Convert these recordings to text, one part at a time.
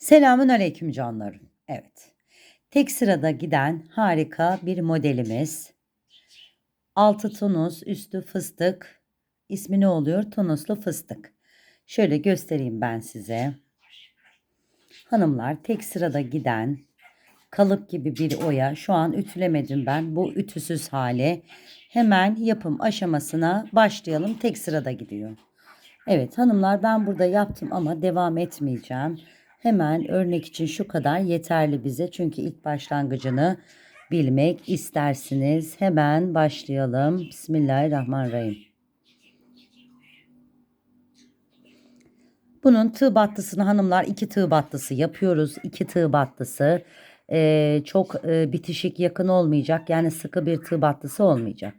Selamün aleyküm canlarım. Evet. Tek sırada giden harika bir modelimiz. Altı tunus, üstü fıstık. İsmi ne oluyor? Tunuslu fıstık. Şöyle göstereyim ben size. Hanımlar tek sırada giden kalıp gibi bir oya. Şu an ütülemedim ben. Bu ütüsüz hale. Hemen yapım aşamasına başlayalım. Tek sırada gidiyor. Evet hanımlar ben burada yaptım ama devam etmeyeceğim. Hemen örnek için şu kadar yeterli bize. Çünkü ilk başlangıcını bilmek istersiniz. Hemen başlayalım. Bismillahirrahmanirrahim. Bunun tığ battısını hanımlar iki tığ battısı yapıyoruz. İki tığ battısı. Ee, çok e, bitişik yakın olmayacak. Yani sıkı bir tığ battısı olmayacak.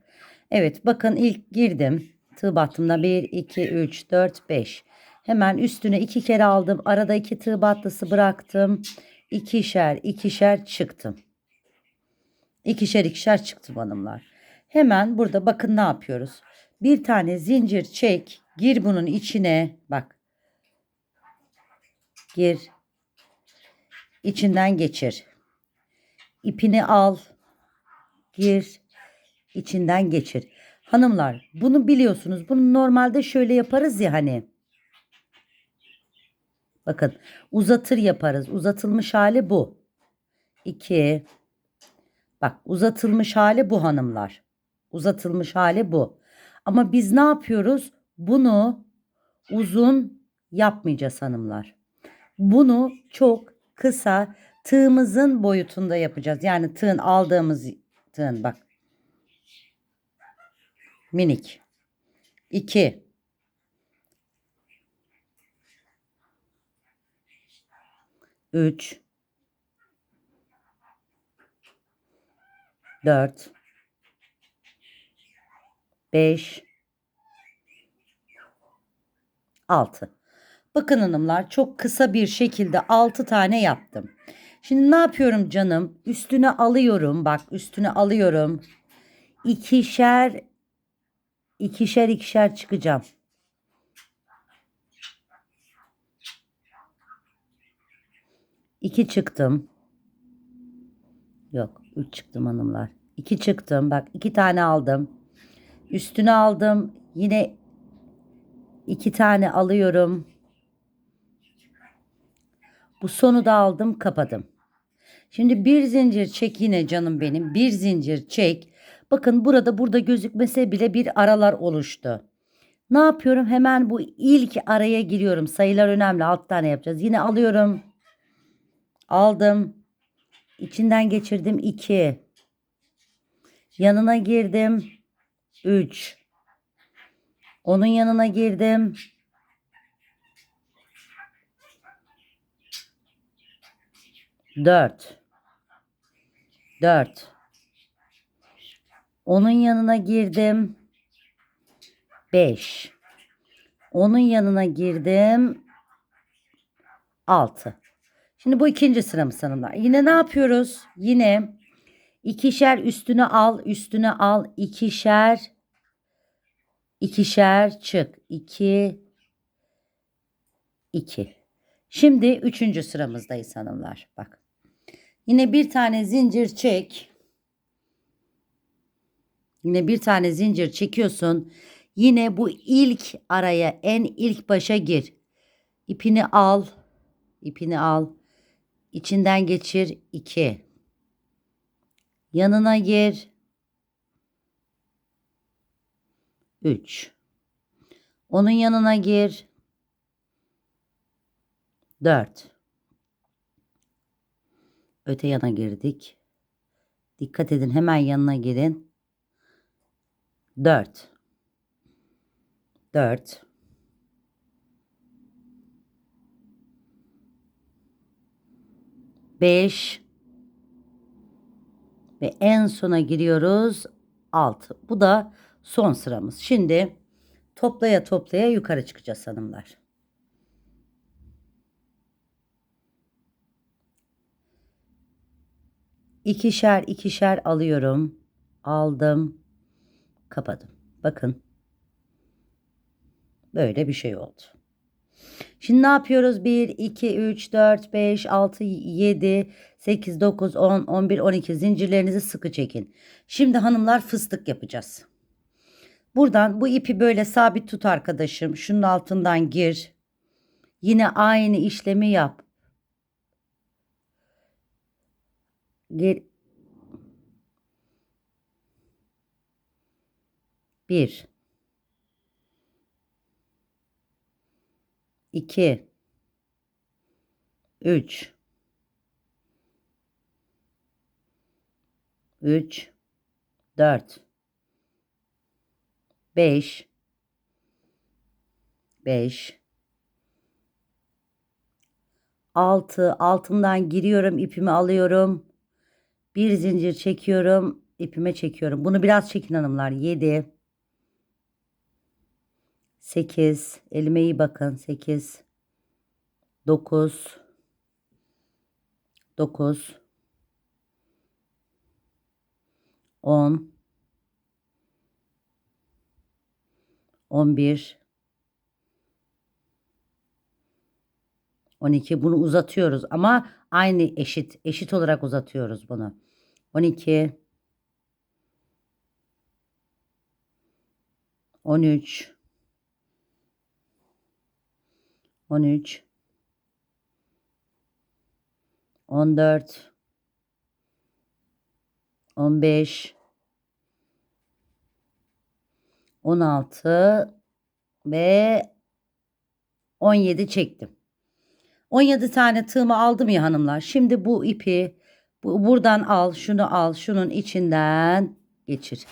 Evet bakın ilk girdim. Tığ battımda 1, 2, 3, 4, 5. Hemen üstüne iki kere aldım. Arada iki tığ battısı bıraktım. İkişer ikişer çıktım. İkişer ikişer çıktım hanımlar. Hemen burada bakın ne yapıyoruz. Bir tane zincir çek. Gir bunun içine. Bak. Gir. İçinden geçir. İpini al. Gir. İçinden geçir. Hanımlar bunu biliyorsunuz. Bunu normalde şöyle yaparız ya hani. Bakın uzatır yaparız. Uzatılmış hali bu. 2 Bak uzatılmış hali bu hanımlar. Uzatılmış hali bu. Ama biz ne yapıyoruz? Bunu uzun yapmayacağız hanımlar. Bunu çok kısa tığımızın boyutunda yapacağız. Yani tığın aldığımız tığın bak. Minik. 2 3 4 5 6 Bakın hanımlar çok kısa bir şekilde 6 tane yaptım. Şimdi ne yapıyorum canım? Üstüne alıyorum. Bak üstüne alıyorum. İkişer ikişer ikişer çıkacağım. İki çıktım. Yok, üç çıktım hanımlar. İki çıktım. Bak iki tane aldım. Üstüne aldım. Yine iki tane alıyorum. Bu sonu da aldım, kapadım. Şimdi bir zincir çek yine canım benim. Bir zincir çek. Bakın burada burada gözükmese bile bir aralar oluştu. Ne yapıyorum? Hemen bu ilk araya giriyorum. Sayılar önemli. Alt tane yapacağız. Yine alıyorum. Aldım. İçinden geçirdim 2. Yanına girdim 3. Onun yanına girdim. Dört. Dört. Onun yanına girdim. Beş. Onun yanına girdim. Altı. Şimdi bu ikinci sıramız hanımlar. Yine ne yapıyoruz? Yine ikişer üstüne al, üstüne al, ikişer, ikişer çık. İki, iki. Şimdi üçüncü sıramızdayız hanımlar. Bak. Yine bir tane zincir çek. Yine bir tane zincir çekiyorsun. Yine bu ilk araya en ilk başa gir. İpini al. İpini al. İçinden geçir 2. Yanına gir 3. Onun yanına gir 4. Öte yana girdik. Dikkat edin hemen yanına girin. 4. 4. 5 ve en sona giriyoruz 6. Bu da son sıramız. Şimdi toplaya toplaya yukarı çıkacağız hanımlar. İkişer ikişer alıyorum. Aldım. Kapadım. Bakın. Böyle bir şey oldu. Şimdi ne yapıyoruz? 1, 2, 3, 4, 5, 6, 7, 8, 9, 10, 11, 12 zincirlerinizi sıkı çekin. Şimdi hanımlar fıstık yapacağız. Buradan bu ipi böyle sabit tut arkadaşım. Şunun altından gir. Yine aynı işlemi yap. Gir. Bir. İki. Üç. Üç. Dört. Beş. Beş. Altı. Altından giriyorum. ipimi alıyorum. Bir zincir çekiyorum. ipime çekiyorum. Bunu biraz çekin hanımlar. Yedi. 8 elime iyi bakın. 8 9 9 10 11 12 bunu uzatıyoruz ama aynı eşit eşit olarak uzatıyoruz bunu. 12 13 13 14 15 16 ve 17 çektim. 17 tane tığımı aldım ya hanımlar. Şimdi bu ipi bu, buradan al, şunu al, şunun içinden geçir.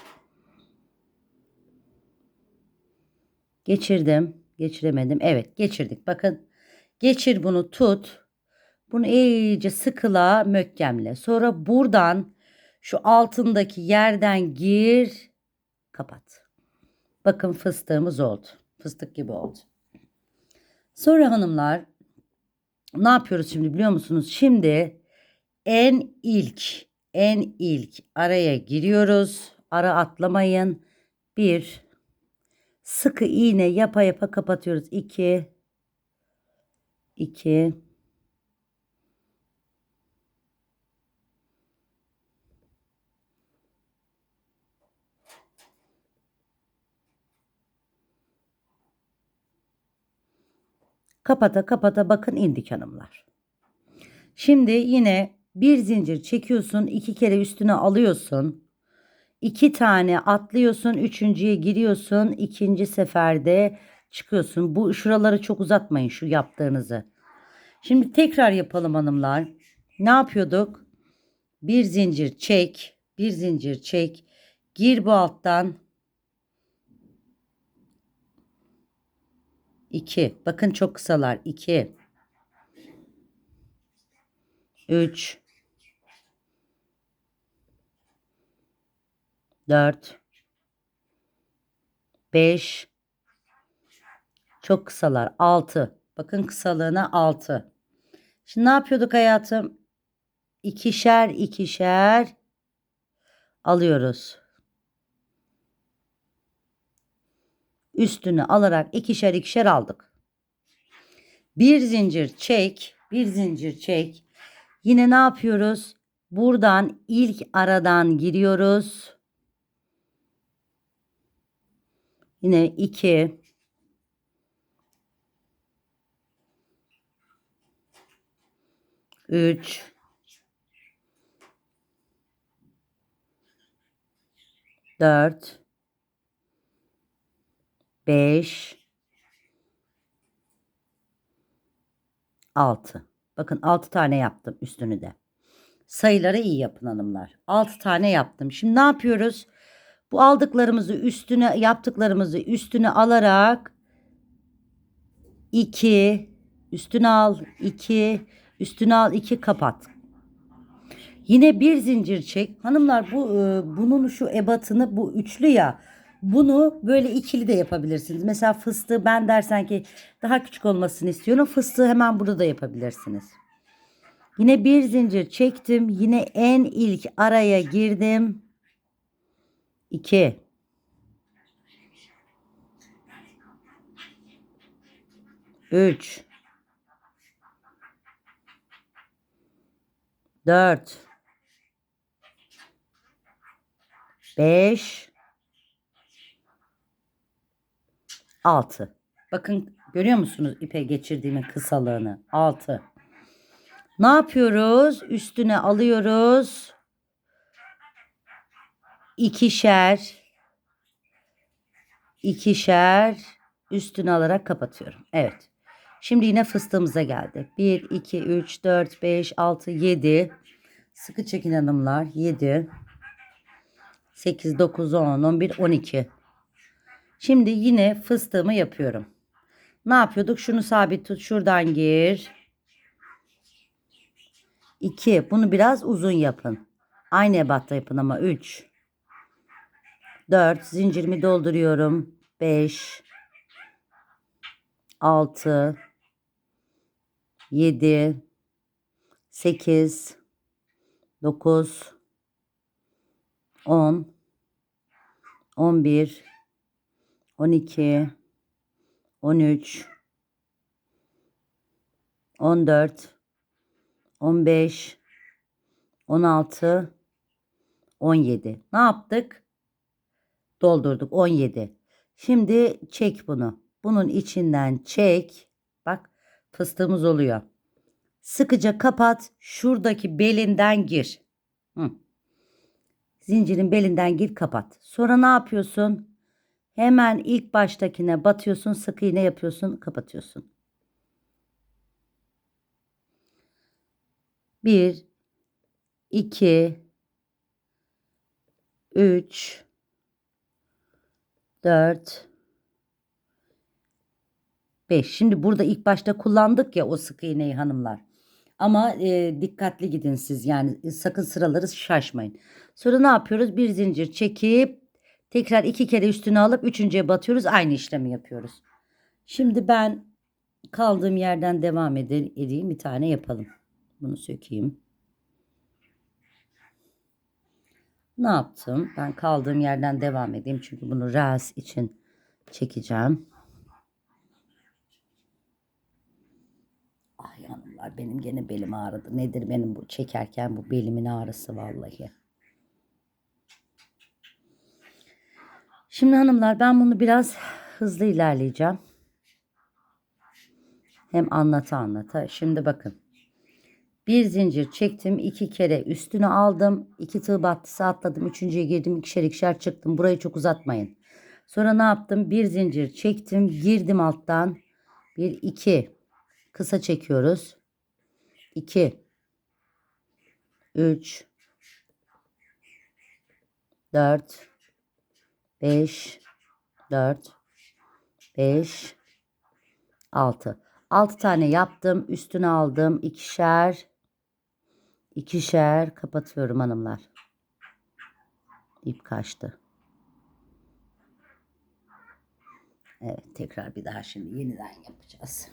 Geçirdim. Geçiremedim. Evet geçirdik. Bakın geçir bunu tut. Bunu iyice sıkıla mökkemle. Sonra buradan şu altındaki yerden gir. Kapat. Bakın fıstığımız oldu. Fıstık gibi oldu. Sonra hanımlar ne yapıyoruz şimdi biliyor musunuz? Şimdi en ilk en ilk araya giriyoruz. Ara atlamayın. Bir sıkı iğne yapa yapa kapatıyoruz. 2 2 Kapata kapata bakın indik hanımlar. Şimdi yine bir zincir çekiyorsun. iki kere üstüne alıyorsun. İki tane atlıyorsun. Üçüncüye giriyorsun. ikinci seferde çıkıyorsun. Bu şuraları çok uzatmayın şu yaptığınızı. Şimdi tekrar yapalım hanımlar. Ne yapıyorduk? Bir zincir çek. Bir zincir çek. Gir bu alttan. 2. Bakın çok kısalar. 2. 3. 4. 5. Çok kısalar. 6. Bakın kısalığına 6. Şimdi ne yapıyorduk hayatım? İkişer ikişer alıyoruz. üstünü alarak ikişer ikişer aldık. Bir zincir çek, bir zincir çek. Yine ne yapıyoruz? Buradan ilk aradan giriyoruz. Yine 2 3 4 5 6. Bakın 6 tane yaptım üstünü de. Sayıları iyi yapın hanımlar. 6 tane yaptım. Şimdi ne yapıyoruz? Bu aldıklarımızı üstüne yaptıklarımızı üstüne alarak 2 üstüne al 2 üstüne al 2 kapat. Yine bir zincir çek. Hanımlar bu e, bunun şu ebatını bu üçlü ya bunu böyle ikili de yapabilirsiniz. Mesela fıstığı ben dersen ki daha küçük olmasını istiyorum. Fıstığı hemen burada da yapabilirsiniz. Yine bir zincir çektim. Yine en ilk araya girdim. 2 3 3 4 5 6 Bakın görüyor musunuz ipe geçirdiğimin kısalığını? 6 Ne yapıyoruz? Üstüne alıyoruz. İkişer ikişer üstüne alarak kapatıyorum. Evet. Şimdi yine fıstığımıza geldi. 1, 2, 3, 4, 5, 6, 7. Sıkı çekin hanımlar. 7, 8, 9, 10, 11, 12. Şimdi yine fıstığımı yapıyorum. Ne yapıyorduk? Şunu sabit tut. Şuradan gir. 2. Bunu biraz uzun yapın. Aynı ebatta yapın ama 3. 4 zincirimi dolduruyorum. 5 6 7 8 9 10 11 12 13 14 15 16 17 ne yaptık? Doldurduk 17. Şimdi çek bunu. Bunun içinden çek. Bak fıstığımız oluyor. Sıkıca kapat. Şuradaki belinden gir. Hı. Zincirin belinden gir kapat. Sonra ne yapıyorsun? Hemen ilk baştakine batıyorsun. Sık iğne yapıyorsun. Kapatıyorsun. Bir, iki, üç, 4 5. Şimdi burada ilk başta kullandık ya o sık iğneyi hanımlar. Ama e, dikkatli gidin siz yani e, sakın sıraları şaşmayın. Sonra ne yapıyoruz? Bir zincir çekip tekrar iki kere üstüne alıp üçüncüye batıyoruz. Aynı işlemi yapıyoruz. Şimdi ben kaldığım yerden devam edeyim. Bir tane yapalım. Bunu sökeyim. Ne yaptım? Ben kaldığım yerden devam edeyim. Çünkü bunu ras için çekeceğim. Ay hanımlar benim gene belim ağrıdı. Nedir benim bu çekerken bu belimin ağrısı vallahi. Şimdi hanımlar ben bunu biraz hızlı ilerleyeceğim. Hem anlata anlata. Şimdi bakın. Bir zincir çektim. iki kere üstünü aldım. iki tığ battısı atladım. Üçüncüye girdim. ikişer ikişer çıktım. Burayı çok uzatmayın. Sonra ne yaptım? Bir zincir çektim. Girdim alttan. Bir iki. Kısa çekiyoruz. İki. Üç. Dört. Beş. Dört. Beş. Altı. 6 tane yaptım. Üstüne aldım. ikişer ikişer kapatıyorum hanımlar. İp kaçtı. Evet tekrar bir daha şimdi yeniden yapacağız.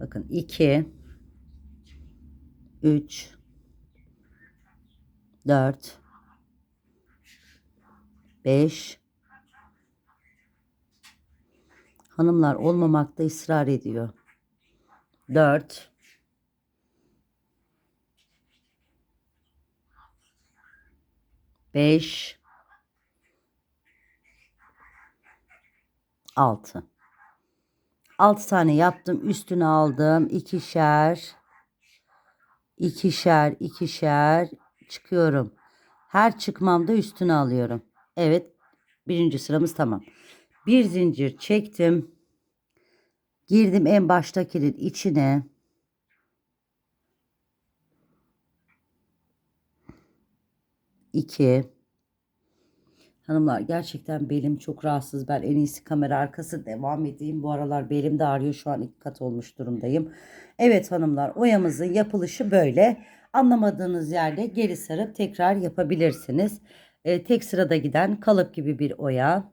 Bakın 2 3 4 5 Hanımlar olmamakta ısrar ediyor. 4 5 6 6 tane yaptım. Üstüne aldım. ikişer ikişer ikişer çıkıyorum. Her çıkmamda üstüne alıyorum. Evet. Birinci sıramız tamam. Bir zincir çektim. Girdim en baştakinin içine. İki. Hanımlar gerçekten belim çok rahatsız. Ben en iyisi kamera arkası devam edeyim. Bu aralar belim de ağrıyor. Şu an iki kat olmuş durumdayım. Evet hanımlar oyamızın yapılışı böyle. Anlamadığınız yerde geri sarıp tekrar yapabilirsiniz. Ee, tek sırada giden kalıp gibi bir oya.